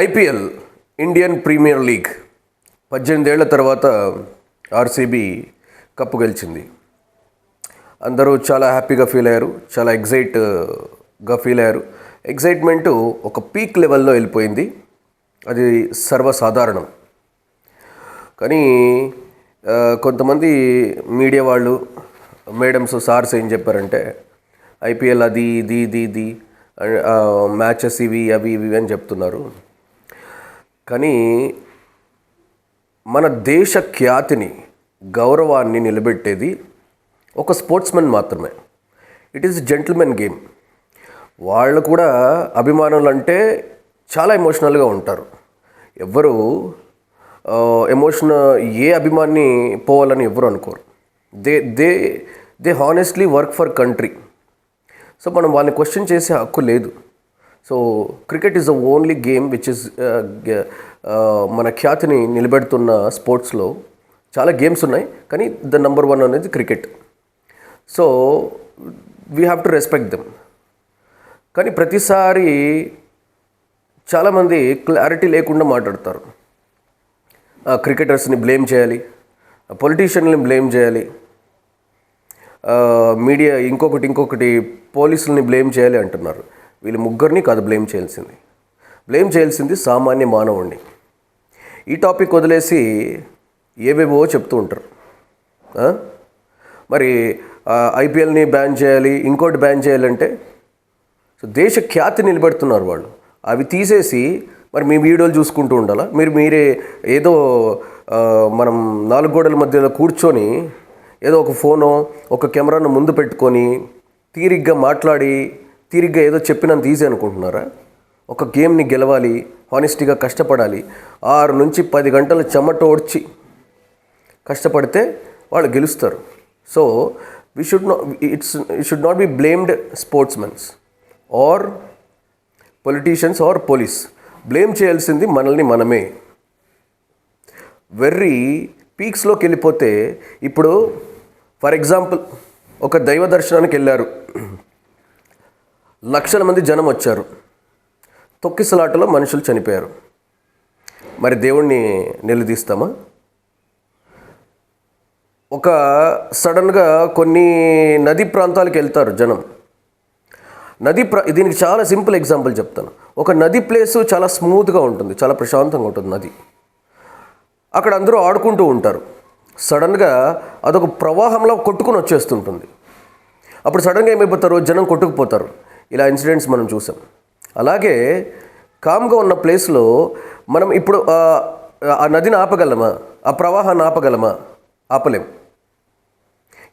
IPL Indian premier league పద్దెనిమిదేళ్ళ తర్వాత RCB cup గెలిచింది. అందరూ చాలా హ్యాపీగా ఫీల్ అయ్యారు చాలా ఎగ్జైట్గా ఫీల్ అయ్యారు. ఎగ్జైట్మెంట్ ఒక పీక్ లెవెల్లో వెళ్ళిపోయింది. అది సర్వసాధారణం. కానీ కొంతమంది మీడియా వాళ్ళు మేడమ్స్ సార్స్ ఏం చెప్పారంటే ఐపీఎల్ అది ఇది ఇది ఇది మ్యాచెస్ ఇవి అవి ఇవి అని చెప్తున్నారు. కానీ మన దేశ ఖ్యాతిని గౌరవాన్ని నిలబెట్టేది ఒక స్పోర్ట్స్మెన్ మాత్రమే. ఇట్ ఈస్ జెంటిల్మెన్ గేమ్ వాళ్ళు కూడా అభిమానులు అంటే చాలా ఎమోషనల్గా ఉంటారు. ఎవ్వరు ఎమోషన్ ఏ అభిమాన్ని పోవాలని ఎవ్వరు అనుకోరు. They they they honestly work for country so మనం వాళ్ళని క్వశ్చన్ చేసే హక్కు లేదు. So cricket is the only game which is మన ఖ్యాతిని నిలబెడుతున్న స్పోర్ట్స్లో చాలా గేమ్స్ ఉన్నాయి కానీ ద నెంబర్ వన్ అనేది cricket so we have to respect them కానీ ప్రతిసారి చాలామంది క్లారిటీ లేకుండా మాట్లాడతారు. క్రికెటర్స్ని బ్లేమ్ చేయాలి పొలిటీషియన్ని బ్లేమ్ చేయాలి మీడియా ఇంకొకటి ఇంకొకటి పోలీసుల్ని బ్లేమ్ చేయాలి అంటున్నారు. వీళ్ళు ముగ్గురిని కాదు బ్లేమ్ చేయాల్సింది. బ్లేమ్ చేయాల్సింది సామాన్య మానవుణ్ణి. ఈ టాపిక్ వదిలేసి ఏవేవో చెప్తూ ఉంటారు. మరి ఐపీఎల్ని బ్యాన్ చేయాలి ఇంకోటి బ్యాన్ చేయాలంటే సో దేశ ఖ్యాతి నిలబెడుతున్నారు వాళ్ళు. అవి తీసేసి మరి మీ వీడియోలు చూసుకుంటూ ఉండాలా? మీరు మీరే ఏదో మనం నాలుగు గోడల మధ్యలో కూర్చొని ఏదో ఒక ఫోనో ఒక కెమెరాను ముందు పెట్టుకొని తీరిగ్గా మాట్లాడి తీరిగ్గా ఏదో చెప్పినంత ఈజీ అనుకుంటున్నారా? ఒక గేమ్ని గెలవాలి హానెస్టీగా కష్టపడాలి ఆరు నుంచి పది గంటలు చెమట ఓడ్చి కష్టపడితే వాళ్ళు గెలుస్తారు. So we should not it's it should not be blamed sports mens or politicians or police blame చేయాల్సింది మనల్ని మనమే. వెర్రి పీక్స్లోకి వెళ్ళిపోతే ఇప్పుడు ఫర్ ఎగ్జాంపుల్ ఒక దైవ దర్శనానికి వెళ్ళారు. లక్షల మంది జనం వచ్చారు. తొక్కిసలాటలో మనుషులు చనిపోయారు. మరి దేవుణ్ణి నిలదీస్తామా? ఒక సడన్గా కొన్ని నది ప్రాంతాలకు వెళ్తారు జనం. నది ప్ర దీనికి చాలా సింపుల్ ఎగ్జాంపుల్ చెప్తాను. ఒక నది ప్లేసు చాలా స్మూత్గా ఉంటుంది చాలా ప్రశాంతంగా ఉంటుంది నది. అక్కడ అందరూ ఆడుకుంటూ ఉంటారు. సడన్గా అదొక ప్రవాహంలో కొట్టుకుని వచ్చేస్తుంటుంది. అప్పుడు సడన్గా ఏమైపోతారు? జనం కొట్టుకుపోతారు. ఇలా ఇన్సిడెంట్స్ మనం చూసాం. అలాగే కామ్గా ఉన్న ప్లేస్లో మనం ఇప్పుడు ఆ, నదిని ఆపగలమా? ఆ ప్రవాహాన్ని ఆపగలమా? ఆపలేం.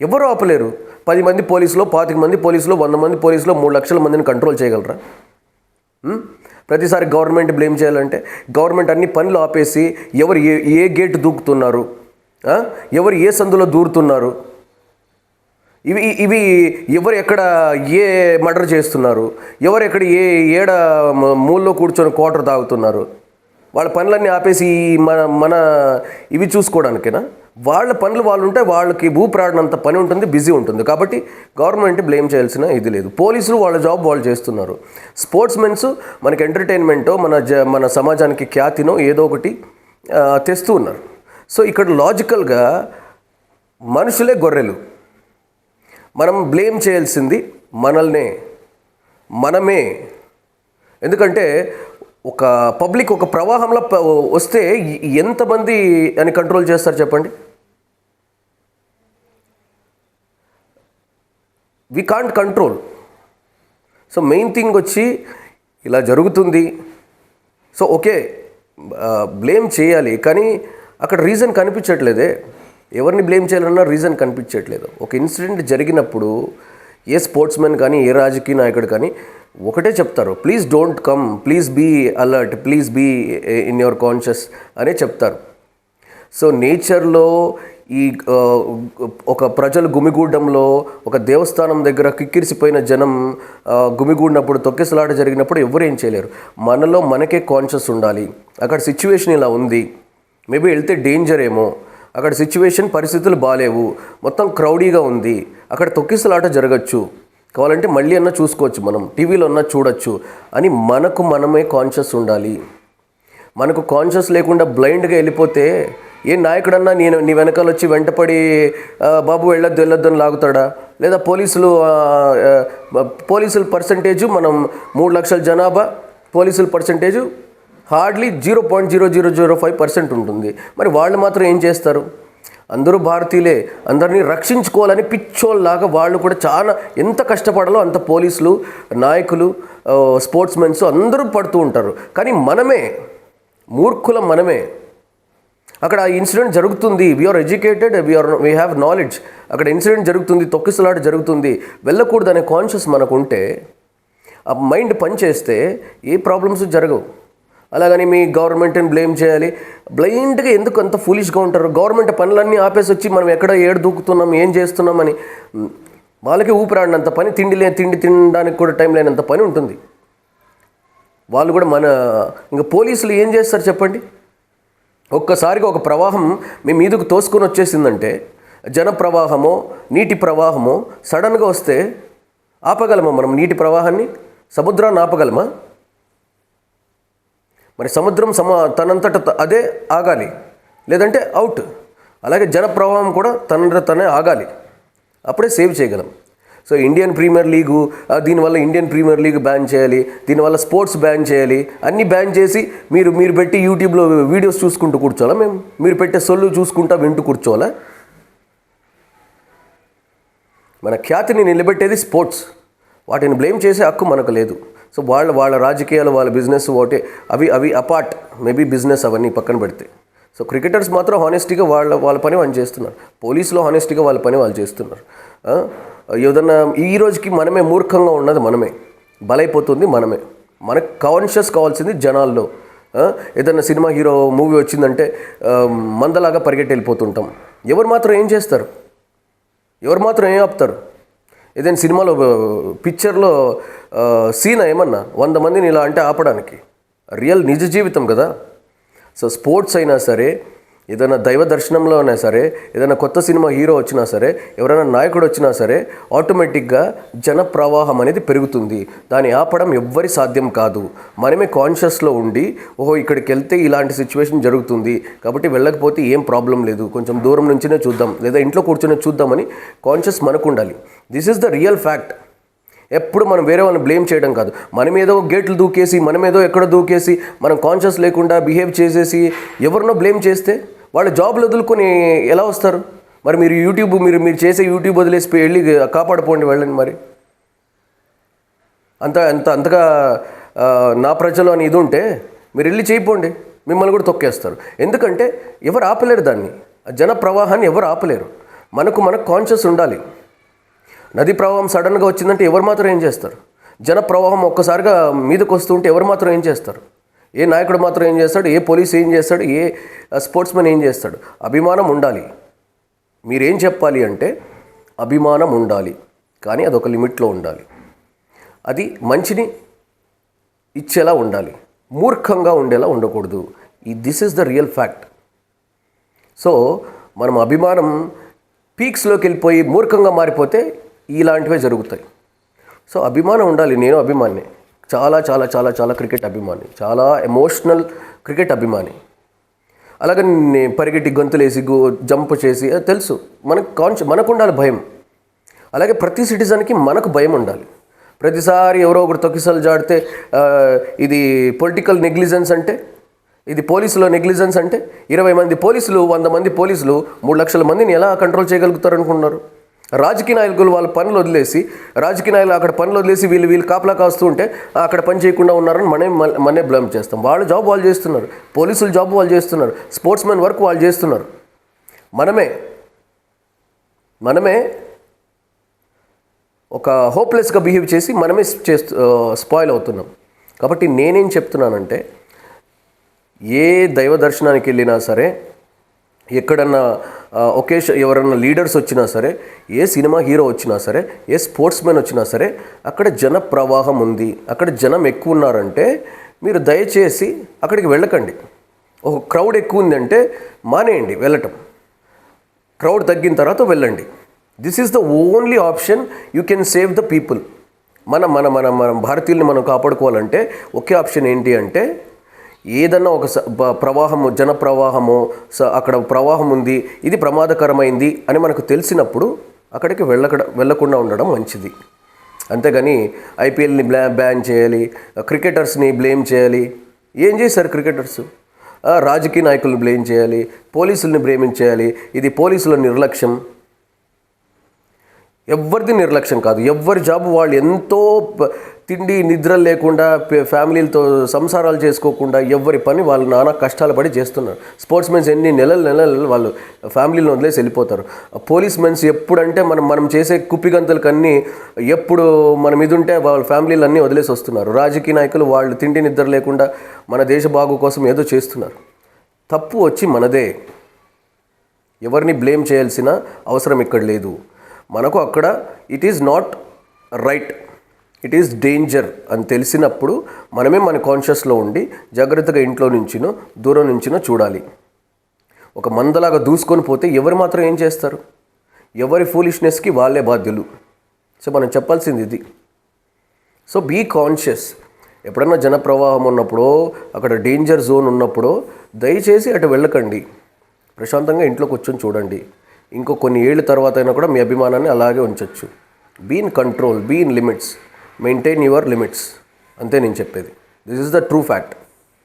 ఎవరు ఆపలేరు? పది మంది పోలీసులు పాతిక మంది పోలీసులు వంద మంది పోలీసులు మూడు లక్షల మందిని కంట్రోల్ చేయగలరా? ప్రతిసారి గవర్నమెంట్ బ్లేమ్ చేయాలంటే గవర్నమెంట్ అన్ని పనులు ఆపేసి ఎవరు ఏ ఏ గేట్ దూకుతున్నారు? ఎవరు ఏ సందులో దూరుతున్నారు? ఇవి ఇవి ఎవరు ఎక్కడ ఏ మర్డర్ చేస్తున్నారు? ఎవరు ఎక్కడ ఏ ఏడ మూల్లో కూర్చొని క్వార్టర్ తాగుతున్నారు? వాళ్ళ పనులన్నీ ఆపేసి మన మన ఇవి చూసుకోవడానికేనా? వాళ్ళ పనులు వాళ్ళు ఉంటే వాళ్ళకి భూప్రాడనంత పని ఉంటుంది బిజీ ఉంటుంది. కాబట్టి గవర్నమెంట్ బ్లేమ్ చేయాల్సిన ఇది లేదు. పోలీసులు వాళ్ళ జాబ్ వాళ్ళు చేస్తున్నారు. స్పోర్ట్స్ మెన్స్ మనకి ఎంటర్టైన్మెంటో మన జ మన సమాజానికి ఖ్యాతినో ఏదో ఒకటి తెస్తూ ఉన్నారు. సో ఇక్కడ లాజికల్గా మనుషులే గొర్రెలు. మనం బ్లేమ్ చేయాల్సింది మనల్నే మనమే. ఎందుకంటే ఒక పబ్లిక్ ఒక ప్రవాహంలో వస్తే ఎంతమంది అని కంట్రోల్ చేస్తారు చెప్పండి? We can't control so main thing వచ్చి ఇలా జరుగుతుంది. సో ఓకే బ్లేమ్ చేయాలి. కానీ అక్కడ రీజన్ కనిపించట్లేదే. ఎవరిని బ్లేమ్ చేయాలన్నా రీజన్ కనిపించట్లేదు. ఒక ఇన్సిడెంట్ జరిగినప్పుడు ఏ స్పోర్ట్స్ మెన్ కానీ ఏ రాజకీయ నాయకుడు కానీ ఒకటే చెప్తారు please don't come please be alert please be in your conscious అనే చెప్తారు. సో నేచర్లో ఈ ఒక ప్రజలు గుమిగూడడంలో ఒక దేవస్థానం దగ్గర కిక్కిరిసిపోయిన జనం గుమిగూడినప్పుడు తొక్కిసలాట జరిగినప్పుడు ఎవరు ఏం చేయలేరు. మనలో మనకే కాన్షియస్ ఉండాలి. అక్కడ సిచ్యువేషన్ ఇలా ఉంది. మేబీ వెళ్తే డేంజర్ ఏమో. అక్కడ సిచ్యువేషన్ పరిస్థితులు బాగాలేవు మొత్తం క్రౌడీగా ఉంది. అక్కడ తొక్కిసలాట జరగచ్చు. కావాలంటే మళ్ళీ అన్నా చూసుకోవచ్చు మనం. టీవీలో అన్నా చూడొచ్చు. అని మనకు మనమే కాన్షియస్ ఉండాలి. మనకు కాన్షియస్ లేకుండా బ్లైండ్గా వెళ్ళిపోతే ఏ నాయకుడన్నా నేను నీ వెనకాల వచ్చి వెంటపడి బాబు వెళ్ళొద్దు వెళ్ళొద్దు అని లాగుతాడా? లేదా పోలీసులు పోలీసుల పర్సంటేజు మనం మూడు లక్షల జనాభా పోలీసుల percentage hardly zero point zero zero zero five percent ఉంటుంది. మరి వాళ్ళు మాత్రం ఏం చేస్తారు? అందరూ భారతీయులే అందరినీ రక్షించుకోవాలని పిచ్చోళ్ళలాగా వాళ్ళు కూడా చాలా ఎంత కష్టపడాలో అంత పోలీసులు నాయకులు స్పోర్ట్స్ మెన్స్ అందరూ పడుతూ ఉంటారు. కానీ మనమే మూర్ఖులం మనమే. అక్కడ ఆ ఇన్సిడెంట్ జరుగుతుంది. We are educated we are we have knowledge అక్కడ ఇన్సిడెంట్ జరుగుతుంది తొక్కిసలాట జరుగుతుంది. వెళ్ళకూడదు అనే కాన్షియస్ మనకు ఉంటే ఆ మైండ్ పనిచేస్తే ఏ ప్రాబ్లమ్స్ జరగవు. అలాగని మీ గవర్నమెంట్ని బ్లేమ్ చేయాలి. బ్లైండ్గా ఎందుకు అంత ఫూలిష్గా ఉంటారు? గవర్నమెంట్ పనులన్నీ ఆపేసి వచ్చి మనం ఎక్కడ ఏడు దూకుతున్నాం ఏం చేస్తున్నామని వాళ్ళకి ఊపిరాడినంత పని తిండి లే తిండి తినడానికి కూడా టైం లేనంత పని ఉంటుంది. వాళ్ళు కూడా మన ఇంకా పోలీసులు ఏం చేస్తారు చెప్పండి? ఒక్కసారిగా ఒక ప్రవాహం మీ మీదకు తోసుకొని వచ్చేసిందంటే జన ప్రవాహమో నీటి ప్రవాహమో సడన్గా వస్తే ఆపగలమా మనం నీటి ప్రవాహాన్ని? సముద్రాన్ని ఆపగలమా? మరి సముద్రం సమ తనంతట అదే ఆగాలి. లేదంటే అవుట్. అలాగే జన ప్రవాహం కూడా తనంతట తనే ఆగాలి. అప్పుడే సేవ్ చేయగలం. సో ఇండియన్ ప్రీమియర్ లీగు ఆ, దీనివల్ల ఇండియన్ ప్రీమియర్ లీగ్ బ్యాన్ చేయాలి దీనివల్ల స్పోర్ట్స్ బ్యాన్ చేయాలి అన్నీ బ్యాన్ చేసి మీరు మీరు పెట్టి యూట్యూబ్లో వీడియోస్ చూసుకుంటూ కూర్చోవాలా మేము? మీరు పెట్టే సొల్లు చూసుకుంటా వింటూ కూర్చోవాలా? మన ఖ్యాతిని నిలబెట్టేది స్పోర్ట్స్. వాటిని బ్లేమ్ చేసే హక్కు మనకు లేదు. సో వాళ్ళ వాళ్ళ రాజకీయాలు వాళ్ళ బిజినెస్ ఒకటి. అవి అవి అపార్ట్ మేబీ బిజినెస్ అవన్నీ పక్కన పెడితే. సో క్రికెటర్స్ మాత్రం హానెస్టీగా వాళ్ళ వాళ్ళ పని వాళ్ళు చేస్తున్నారు. పోలీసులో హానెస్టీగా వాళ్ళ పని వాళ్ళు చేస్తున్నారు. ఏదన్నా ఈ రోజుకి మనమే మూర్ఖంగా ఉన్నది మనమే. బలైపోతుంది మనమే. మనకు కాన్షియస్ కావాల్సింది జనాల్లో. ఏదన్నా సినిమా హీరో మూవీ వచ్చిందంటే మందలాగా పరిగెట్టి వెళ్ళిపోతుంటాం ఎవరు మాత్రం ఏం చేస్తారు? ఎవరు మాత్రం ఏం ఆపుతారు? ఏదైనా సినిమాలో పిక్చర్లో సీన్ ఏమన్నా? వంద మందిని ఇలా అంటే ఆపడానికి. రియల్ నిజ జీవితం కదా. సో స్పోర్ట్స్ అయినా సరే ఏదైనా దైవ దర్శనంలో అయినా సరే ఏదైనా కొత్త సినిమా హీరో వచ్చినా సరే ఎవరైనా నాయకుడు వచ్చినా సరే ఆటోమేటిక్గా జన ప్రవాహం అనేది పెరుగుతుంది. దాన్ని ఆపడం ఎవ్వరి సాధ్యం కాదు. మనమే కాన్షియస్లో ఉండి ఓహో ఇక్కడికి వెళ్తే ఇలాంటి సిచ్యువేషన్ జరుగుతుంది. కాబట్టి వెళ్ళకపోతే ఏం ప్రాబ్లం లేదు. కొంచెం దూరం నుంచినే చూద్దాం లేదా ఇంట్లో కూర్చొని చూద్దామని కాన్షియస్ మనకు ఉండాలి this is the real fact ఎప్పుడు మనం వేరే వాళ్ళని బ్లేమ్ చేయడం కాదు. మనం ఏదో గేట్లు దూకేసి మనం ఏదో ఎక్కడ దూకేసి మనం కాన్షియస్ లేకుండా బిహేవ్ చేసేసి ఎవరినో బ్లేమ్ చేస్తే వాళ్ళు జాబ్లు వదులుకొని ఎలా వస్తారు? మరి మీరు యూట్యూబ్ మీరు మీరు చేసే యూట్యూబ్ వదిలేసి వెళ్ళి కాపాడుకోండి వెళ్ళండి మరి. అంత అంత అంతగా నా ప్రజలు అని ఇది ఉంటే మీరు వెళ్ళి చేయిపోండి. మిమ్మల్ని కూడా తొక్కేస్తారు. ఎందుకంటే ఎవరు ఆపలేరు దాన్ని. జన ప్రవాహాన్ని ఎవరు ఆపలేరు. మనకు మనకు కాన్షియస్ ఉండాలి. నది ప్రవాహం సడన్గా వచ్చిందంటే ఎవరు మాత్రం ఏం చేస్తారు? జన ప్రవాహం ఒక్కసారిగా మీదకి వస్తుంటే ఎవరు మాత్రం ఏం చేస్తారు? ఏ నాయకుడు మాత్రం ఏం చేస్తాడు? ఏ పోలీస్ ఏం చేస్తాడు? ఏ స్పోర్ట్స్ మ్యాన్ ఏం చేస్తాడు? అభిమానం ఉండాలి. మీరేం చెప్పాలి అంటే అభిమానం ఉండాలి. కానీ అదొక లిమిట్లో ఉండాలి. అది మంచిని ఇచ్చేలా ఉండాలి. మూర్ఖంగా ఉండేలా ఉండకూడదు. ఈ this is the real fact. So మనం అభిమానం పీక్స్లోకి వెళ్ళిపోయి మూర్ఖంగా మారిపోతే ఇలాంటివే జరుగుతాయి. సో అభిమానం ఉండాలి. నేను అభిమాని చాలా చాలా చాలా చాలా క్రికెట్ అభిమాని. చాలా ఎమోషనల్ క్రికెట్ అభిమాని. అలాగే పరిగెట్టి గొంతులేసి గో జంప్ చేసి అది తెలుసు. మనకు కాన్షి మనకు ఉండాలి భయం. అలాగే ప్రతి సిటిజన్కి మనకు భయం ఉండాలి. ప్రతిసారి ఎవరో ఒకరు తొక్కిసలు జాడితే ఇది పొలిటికల్ నెగ్లిజెన్స్ అంటే ఇది పోలీసులో నెగ్లిజెన్స్ అంటే ఇరవై మంది పోలీసులు వంద మంది పోలీసులు మూడు లక్షల మందిని ఎలా కంట్రోల్ చేయగలుగుతారు అనుకుంటున్నారు రాజకీయ నాయకులు వాళ్ళ పనులు వదిలేసి రాజకీయ నాయకులు అక్కడ పనులు వదిలేసి వీళ్ళు వీళ్ళు కాపలా కాస్తూ ఉంటే అక్కడ పని చేయకుండా ఉన్నారని మనే మనే బ్లేమ్ చేస్తాం. వాళ్ళు జాబ్ వాళ్ళు చేస్తున్నారు. పోలీసులు జాబ్ వాళ్ళు చేస్తున్నారు. స్పోర్ట్స్ మెన్ వర్క్ వాళ్ళు చేస్తున్నారు. మనమే మనమే ఒక హోప్లెస్గా బిహేవ్ చేసి మనమే చేస్తూ స్పాయిల్ అవుతున్నాం. కాబట్టి నేనేం చెప్తున్నానంటే ఏ దైవ దర్శనానికి వెళ్ళినా సరే ఎక్కడన్నా ఒకేషన్ ఎవరన్నా లీడర్స్ వచ్చినా సరే ఏ సినిమా హీరో వచ్చినా సరే ఏ స్పోర్ట్స్ మ్యాన్ వచ్చినా సరే అక్కడ జన ప్రవాహం ఉంది. అక్కడ జనం ఎక్కువ ఉన్నారంటే మీరు దయచేసి అక్కడికి వెళ్ళకండి. ఒక క్రౌడ్ ఎక్కువ ఉందంటే మానేయండి వెళ్ళటం. క్రౌడ్ తగ్గిన తర్వాత వెళ్ళండి. This is the only option you can save the people మన మన మన మన భారతీయుల్ని మనం కాపాడుకోవాలంటే ఒకే ఆప్షన్ ఏంటి అంటే ఏదన్నా ఒక స- ప్రవాహము జన ప్రవాహము అక్కడ ప్రవాహం ఉంది ఇది ప్రమాదకరమైంది అని మనకు తెలిసినప్పుడు అక్కడికి వెళ్ళక వెళ్ళకుండా ఉండడం మంచిది. అంతేగాని ఐపీఎల్ని బ్లా బ్యాన్ చేయాలి క్రికెటర్స్ని బ్లేమ్ చేయాలి. ఏం చేశారు క్రికెటర్స్? రాజకీయ నాయకులను బ్లేమ్ చేయాలి పోలీసుల్ని బ్లేమ్ చేయాలి ఇది పోలీసుల నిర్లక్ష్యం. ఎవరిది నిర్లక్ష్యం కాదు. ఎవరి జాబ్ వాళ్ళు ఎంతో తిండి నిద్ర లేకుండా ఫ్యామిలీలతో సంసారాలు చేసుకోకుండా ఎవరి పని వాళ్ళు నానా కష్టాలు పడి చేస్తున్నారు. స్పోర్ట్స్ మెన్స్ ఎన్ని నెలలు నెలలు వాళ్ళు ఫ్యామిలీలను వదిలేసి వెళ్ళిపోతారు. పోలీస్ మెన్స్ ఎప్పుడంటే మనం మనం చేసే కుప్పిగంతులకన్నీ ఎప్పుడు మనం ఇది ఉంటే వాళ్ళ ఫ్యామిలీలు అన్నీ వదిలేసి వస్తున్నారు. రాజకీయ నాయకులు వాళ్ళు తిండి నిద్ర లేకుండా మన దేశ బాగు కోసం ఏదో చేస్తున్నారు. తప్పు వచ్చి మనదే. ఎవరిని బ్లేమ్ చేయాల్సిన అవసరం ఇక్కడ లేదు. మనకు అక్కడ it is not right. It is danger అని తెలిసినప్పుడు మనమే మన కాన్షియస్లో ఉండి జాగ్రత్తగా ఇంట్లో నుంచినో దూరం నుంచినో చూడాలి. ఒక మందలాగా దూసుకొని పోతే ఎవరు మాత్రం ఏం చేస్తారు? ఎవరి ఫూలిష్నెస్కి వాళ్ళే బాధ్యులు. సో మనం చెప్పాల్సింది ఇది. సో బీ కాన్షియస్ ఎప్పుడన్నా జనప్రవాహం ఉన్నప్పుడో అక్కడ డేంజర్ జోన్ ఉన్నప్పుడో దయచేసి అటు వెళ్ళకండి. ప్రశాంతంగా ఇంట్లో కూర్చొని చూడండి. ఇంకో కొన్ని ఏళ్ళ తర్వాత అయినా కూడా మీ అభిమానాన్ని అలాగే ఉంచవచ్చు be in control be in limits maintain your limits. అంతే నేను చెప్పేది. This is the true fact